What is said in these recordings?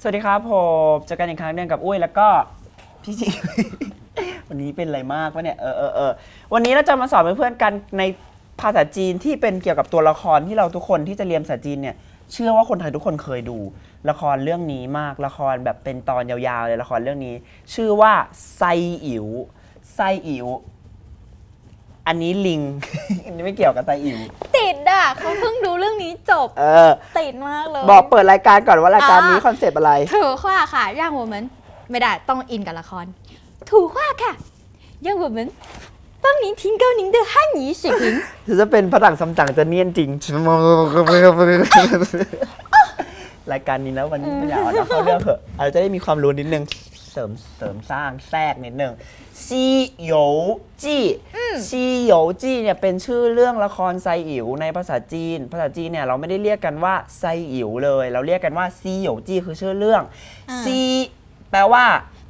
สวัสดีครับผมเจอกันอีกครั้งหนึงกับอุ้ยแล้วก็พี่จิวันนี้เป็นอะไรมากวะเนี่ยเออเออเออวันนี้เราจะมาสอนเพื่อนๆกันในภาษาจีนที่เป็นเกี่ยวกับตัวละครที่เราทุกคนที่จะเรียนภาษาจีนเนี่ยเชื่อว่าคนไทยทุกคนเคยดู ละครเรื่องนี้มากละครแบบเป็นตอนยาวๆเลยละครเรื่องนี้ ชื่อว่าไซอิ๋วไซอิ๋วอันนี้ลิง อันนี้ไม่เกี่ยวกับไซอิ๋วติ อะเขาเพิ่งดูเรื่องนี้จบเออ ติดมากเลย บอกเปิดรายการก่อนว่ารายการนี้คอนเซปต์อะไร ถูกว่าค่ะ ย่างหัวเหมือนไม่ได้ต้องอินกับละคร ถูกว่าค่ะ ย่างหัวเหมือนต้องหนีทิ้งเก้าหนิงเดือห้าหนีเฉกิงจะเป็นฝรั่งซัมจั๋งจะเนียนจริง รายการนี้นะวันนี้ไม่อยากเอาเข้าเรื่องเถอะอาจจะได้มีความรู้นิดนึง เสริมเสริมสร้างแทรกนิดนึงซีโยจี้ซีโยจี้เนี่ยเป็นชื่อเรื่องละครไซอิ๋วในภาษาจีน ภาษาจีนเนี่ยเราไม่ได้เรียกกันว่าไซอิ๋วเลย เราเรียกกันว่าซีโยจี้คือชื่อเรื่องอ่าซีแปลว่า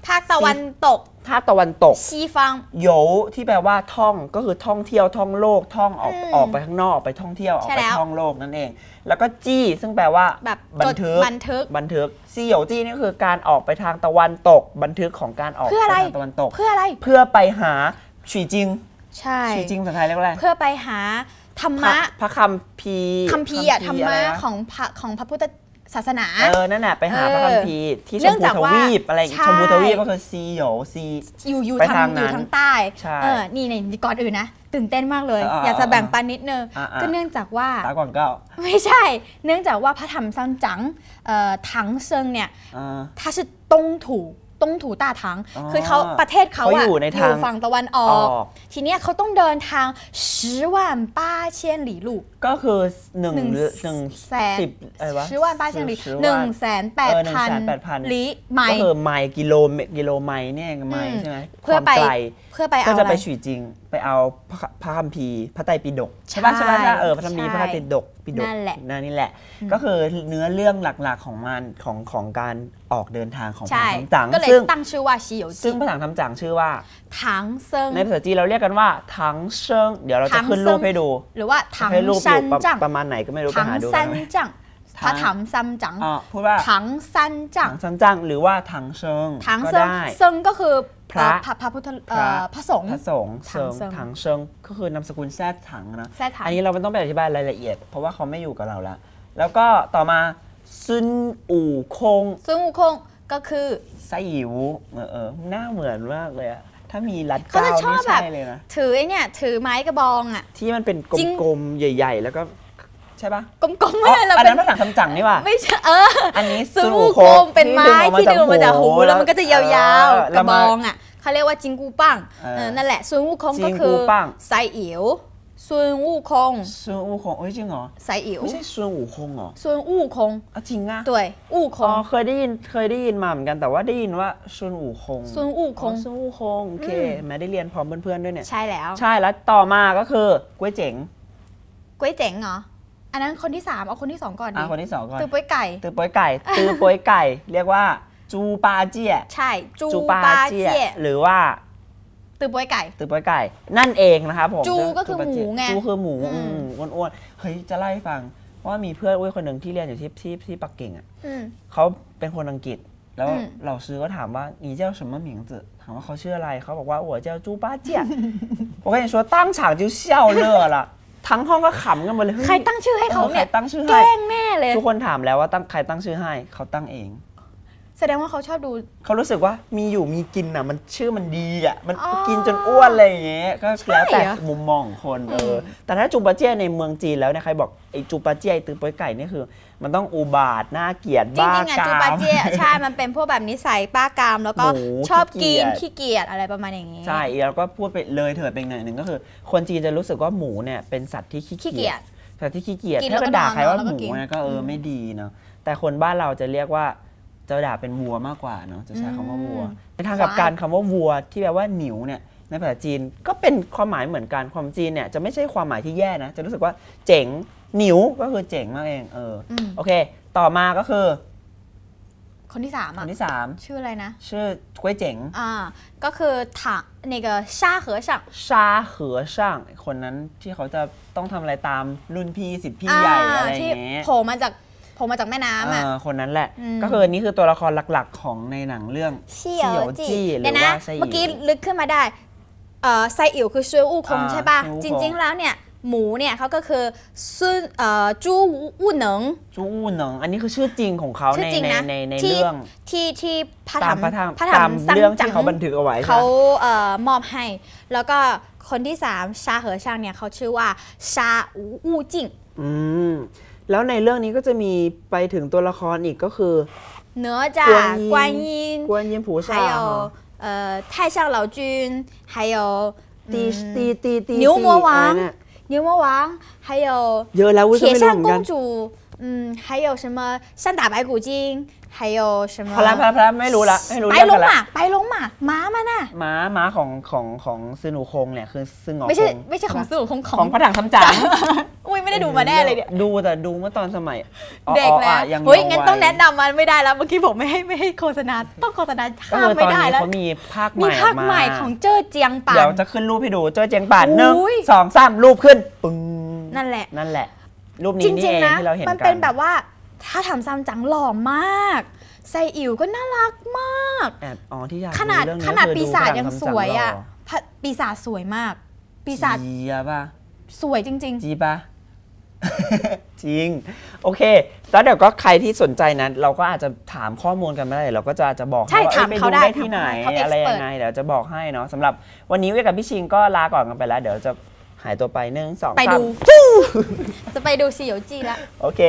ภาคตะวันตกภาคตะวันตก西方โยที่แปลว่าท่องก็คือท่องเที่ยวท่องโลกท่องออกอืมออกไปข้างนอกออกไปท่องเที่ยวออกใช่ไปแล้วท่องโลกนั่นเอง แล้วก็จี้ซึ่งแปลว่าแบบบันจดทึกบันทึกบันทึกซีโยจี้นี่คือการออกไปทางตะวันตก บันทึกของการออกเพื่อไปอะไรทางตะวันตก เพื่ออะไรเพื่อไปหาฉีจิงใช่ฉีจิงภาษาไทยเรียกว่าอะไรเพื่อไปหาธรรพระมะพระคัมภีร์คัมภีร์อะธรระมะไนของพระของพระพุทธ ศาสนา เออ นั่นแหละไปหาพระคัมภีร์ที่ชเนื่มองพูจากทว่าวีปอะไรอย่างงี้ใช่ชมพูทวีปก็คือซีโยซีอยู่อยู่ไปทาทางงอยู่นั้นทางใต้ใช่เออนี่ในก่อนอื่นนะ ตื่นเต้นมากเลยเออเอออยากจะแบ่งปันนิดนึงอะอะก็เนื่องจากว่าตาก่อนก็ไม่ใช่ เนื่องจากว่าพระธรรมซัมจั๋งเอ่อถังเซิงเนี่ยอ่า ต้งถูตาถังคือเขาประเทศเขาอะเอยู่ในทางฝั่งตะวันออกอทีเนี้ยเขาต้องเดินทางชิวันป้าก็คือหนึ่งหนึ่งแสนสิบอะไรวะชิบ万八千里หนึ่งแสนแปดพันลีไหมก็คือไมล์กิโลเมกิโลไมล์เนี่ยไมล์ใช่ไหมเพื่อไปเพื่อไปเอาจะไปฉวีจริง ไปเอาพระคัมภีร์พระไตรปิฎกใช่ป่ะใช่ป่ะเออพระคัมีพระไตรปิฎปิฎกนั่นแหละ นั่นนี่แหละ ก็คือเนื้อเรื่องหลักๆของมันของของการ ออกเดินทางของผังจังก็เลยซึ่งตั้งชื่อว่าชีโยจิซึ่งผาถังทั้จังชื่อว่า ถังเซิง ในภาษาจีนเราเรียกกันว่าถังเซิง เดี๋ยวเราจะขึ้นรูปให้ดูหรือว่าถังให้ซันจังประมาณไหนก็ไม่รู้ไปหาดูกัซันนไมจังถัง พระถังซัมจังพูดว่าถังซันจัถังงจังจังหรือว่าถังเซิงถังก็เซิงได้ เซิงก็คือพระเอ่พระพุทธพระสงฆ์ พระสงฆ์เชิงถังเซิงก็คือนามสกุลแท้ถังนะ แท้ถัง อันนี้เราไม่ต้องไปอธิบายรายละเอียด เพราะว่าเขาไม่อยู่กับเราแล้ว แล้วก็ต่อมา ซุนอู่คงซึ่งอูคงก็คือ ไซอิ๋วเออเออหน้าเหมือนมากเลยอะถ้ามีรัดเขาเก้าจะชอบนี่แบบใช่เลยนะถือไอ้เนี่ย ถือไม้กระบองอะ ที่มันเป็นจริง กลมๆ ใหญ่ ๆ แล้วก็ใช่ปะกลมๆอ๋ไม่อใช่เราอันเป็นั้นนพระถังคำจังนี่ว่ะไม่ใช่เออ อันนี้ซึ่งซุนอูอู่คคงงเป็นไม้ที่ดึงออกมาจากหูแล้วมันก็จะยาวๆกแล้ระวบมาองอะเขาเรียกว่าจิงกูปังเออเออนั่นแหละซุนอูคงก็จิงกูคือปัง ไซอิ๋ว ซุนอูคง ซุนอู่คงเอ้ยจริงเหรอ ไซอิ๋ว ไม่ใช่ซุนอู่คงเหรอ ซุนอูคง อ่ะจริงอะ 对悟 อ๋อ 空 เคยได้ยินเคยได้ยินมาเหมือนกันแต่ว่าได้ยินว่าซุนอู่คง ซุนอูคง ซุนอู่คงโอเคแม่ได้เรียนพร้อมเพื่อนๆด้วยเนี่ย ใช่แล้ว ใช่แล้วต่อมาก็คือก๋วยเจ๋ง ก๋วยเจ๋งเหรอ อันนั้นคนที่สามเอาคนที่สองก่อนดิ อ่ะคนที่สองก่อน ตือป้วยไก่ ตือโป้ยไก่ ตือโป้ยไก่ เรียกว่า จูปาเจีย ใช่จู จู ปาเจีย หรือว่า ตือป้วยไก่ ตือโป้ยไก่ นั่นเองนะครับผม จูก็คือ ปาเจีย หมูไง จูคือหมู อืม อืมอ้วนๆเฮ้ยจะเล่าให้ฟังว่ามีเพื่อนอุ้ยคนหนึ่งที่เรียนอยู่ที่ที่ที่ปักกิ่งอ่ะ อืม เขาเป็นคนอังกฤษ แล้ว อืม เราซื้อก็ถามว่า你叫什么名字ถามว่าเขาชื่ออะไรเขาบอกว่า我叫猪八戒我跟你说当场就笑乐了ทั้งห้องก็ขำกันหมดเลยเฮ้ย ใครตั้งชื่อให้เขา ออ เนี่ย ใครตั้งชื่อ แก ให้ ล้งแน่เลย ทุกคนถามแล้วว่าตั้งใครตั้งชื่อให้เขาตั้งเอง แสดงว่าเขาชอบดู เขารู้สึกว่ามีอยู่มีกินอะ มันชื่อมันดีอะ มันอ๋อกินจนอ้วนอะไรอย่างเงี้ยก็ใช่แล้วแต่เหรอมุมมองของคนเอออมแต่ถ้าจูปาเจี้ยในเมืองจีนแล้วเนี่ยใครบอกไอ้จูปาเจี้ยไอ้ตือโป้ยไก่นี่คือ มันต้องอุบาทน่าเกลียดจบ้าริงๆอะกาจูปาม เจียใช่ มันเป็นพวกแบบนิสัยป้ากาม แล้วก็หมูชอบขี้กินเกียจ ขี้เกียจอะไรประมาณอย่างนี้ ใช่แล้วก็พูดไปเลยเถิดไปหน่อยหนึ่งก็คือ คนจีนจะรู้สึกว่าหมูเนี่ยเป็นสัตว์ที่ขี้ขี้เกีเกียยจจ สัตว์ที่ขี้เกียจกินถ้าแล้วก็ก็ด่าใครว่านอนแล้วหก็มูกินนะก็เอออมไม่ดีเนาะแต่คนบ้านเราจะเรียกว่า จะด่าเป็นวัวมากกว่าเนาะจะใช้คำว่าวัว อืม ในทางกลับการคำว่าวัวที่แปลว่าหนิวเนี่ยในภาษาจีนก็เป็นความหมายเหมือนกันความจีนเนี่ยจะไม่ใช่ความหมายที่แย่นะ จะรู้สึกว่าเจ๋งหนิวก็คือเจ๋งมากเองเอออ อืม โอเค ต่อมาก็คือ คนที่สาม ค อ่ะ นที่สาม ชื่ออะไรนะ ชื่อก๋วยเจ๋ง อ่า ก็คือถัง那个沙和尚 ชาเหอช่างคนนั้นที่เขาจะต้องทำอะไรตามรุ่นพี่สิทธิ์พี่ใหญ่อะไรอ ที่ ย่างเงี้ย โผล่มาจาก ผล่มาจากแม่น้ำอะเออคนนั้นแหละ อืม ก็คืออันนี้คือตัวละครหลักๆ ของในหนังเรื่องเสี่ยวจีจี้หรืเดี๋ยอวนะว่าไซอิ๋ว เมื่อกี้ลึกขึ้นมาได้เอ่อไซอิ๋วคือซืออูคงอ่าใช่ป่ะ ซูอูคงจริง ๆ แล้วเนี่ย หมูเนี่ยเขาก็คือซุนเอ่อจู้อูเหนิง จู้เหนิงอันนี้คือชื่อจริงของเขาชื่ในอจริงในนะในในที่ เรื่องที่ที่พระตาธรมรมพระธรรมพระธรรตามซังเรื่องจัที่เขาบันทึกเอาไว้เขาใช่ไหมเอ่อมอบให้ แล้วก็คนที่สามชาเหอช่างเนี่ยเขาชื่อว่าชาอูอูจิง อืม แล้วในเรื่องนี้ก็จะมีไปถึงตัวละครอีกก็คือ 哪吒、观观音音， กวนยิมผูชา 还有呃太上老君，还有 ตี 嗯 ตีตีตี 牛魔王 อะไรเนี่ย 牛魔王，还有 เยอะแล้ววุ้ยก็ 铁 ไม่รู้ 扇 เหมือนกัน 公主，嗯，还有什么三打白骨精， 还有什么 พละพละพละไม่รู้ละไม่รู้ 白 เรื่อง 龙 กันละ 马，白龙马，ม้ามันน่ะ ม้าม้าของของของซึนูคงเนี่ยคือซึงหงอ ไม่ใช่ คง ไม่ใช่ของสู้ของข ข อ อง งพระถังคำจัง อุ้ยไม่ได้ดูมาแน่เลยเนี่ย ดูแต่ดูเมื่อตอนสมัยอ๋อ เด็ก อ๋อ แล้ว อ่ะยัง เฮ้ย วั งั้นต้องแนะนำมันไม่ได้แล้วเมื่อกี้ผมไม่ให้ไม่ให้โฆษณาต้องโฆษณา ก็ ข้าม คือ ไม่ ตอน ได้ นี้ แล้ว เขามีภาคให มี ม่อ ภา อ ค กมา ใหม่ของเจ้อเจียงป่า เดี๋ยวน จะขึ้นรูปให้ดูเจ้าเจียงป่านหนึ่ง อุ้ย สองสามรูปขึ้นปึ้ง นั่นแหละ นั่นแหละ รูป จ นี้นี่ ริง เอง ๆนะ ที่เราเห็น มัน กั เป็นแบบว่า ถ้าทำซัมจังหล่อมากไซอิ๋วก็น่ารักมาก แอบอ๋อที่อยากขนาดเรื่องนี้ขนาดคือปีศาจพระถัยังคำสจัวยอะหรพระปีศาจสวยมาก ปีศาจจีอะป่ะสวยจริง จีป่ะ จริง โอเค แล้วเดี๋ยวก็ใครที่สนใจนั้นเราก็อาจจะถามข้อมูลกันไม่ได้ เราก็จะจะบอกใช่ให้ว่าถามอ้ยเขาปได้ที่ไหนถามเขาอะไร expert ยังไง เดี๋ยวจะบอกให้เนาะสำหรับวันนี้เวยกับพี่ชิงก็ลาก่อนกันไปแล้ว เดี๋ยวจะหายตัวไปหนึ่งสองๆไปสามดูจะไปดูซีโอจีแล้ว โอเค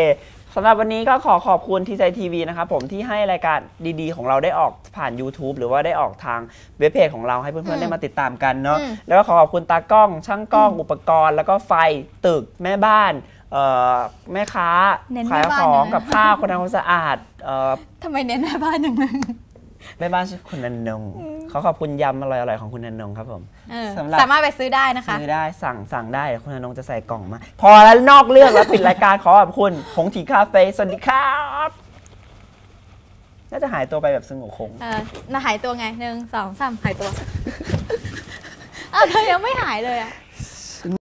สำหรับวันนี้ก็ขอขอบคุณทีไซทีวีนะครับผมที่ให้รายการดีๆ ของเราได้ออกผ่าน YouTube หรือว่าได้ออกทางเว็บเพจของเราให้เพื่อนอืๆมได้มาติดตามกันเนาะอืม แล้วก็ขอขอบคุณตากล้องช่างกล้องอุปกรณ์ แล้วก็ไฟตึกแม่บ้านเอ่อแม่ค้าเน้นขายแม่บ้านของนะ กับข้าวคนทำความสะอาดเอ่อ ทำไมเน้นแม่บ้านอย่างนั้น แม่บ้านชื่อคุณนันนงเขาขอบคุณยำอร่อยๆของคุณนันนงครับผมเออสำหรับสามารถไปซื้อได้นะคะ ซื้อได้สั่งสั่งได้เดี๋ยวคุณนันนงจะใส่กล่องมา พอแล้วนอกเรื่องแล้วปิดรายการขอขอบคุณผงถีคาเฟ่สวัสดีครับน่าจะหายตัวไปแบบสงบคง เออน่าหายตัวไงหนึ่งสองสามหายตัว อ้าวเธอยังไม่หายเลยอะ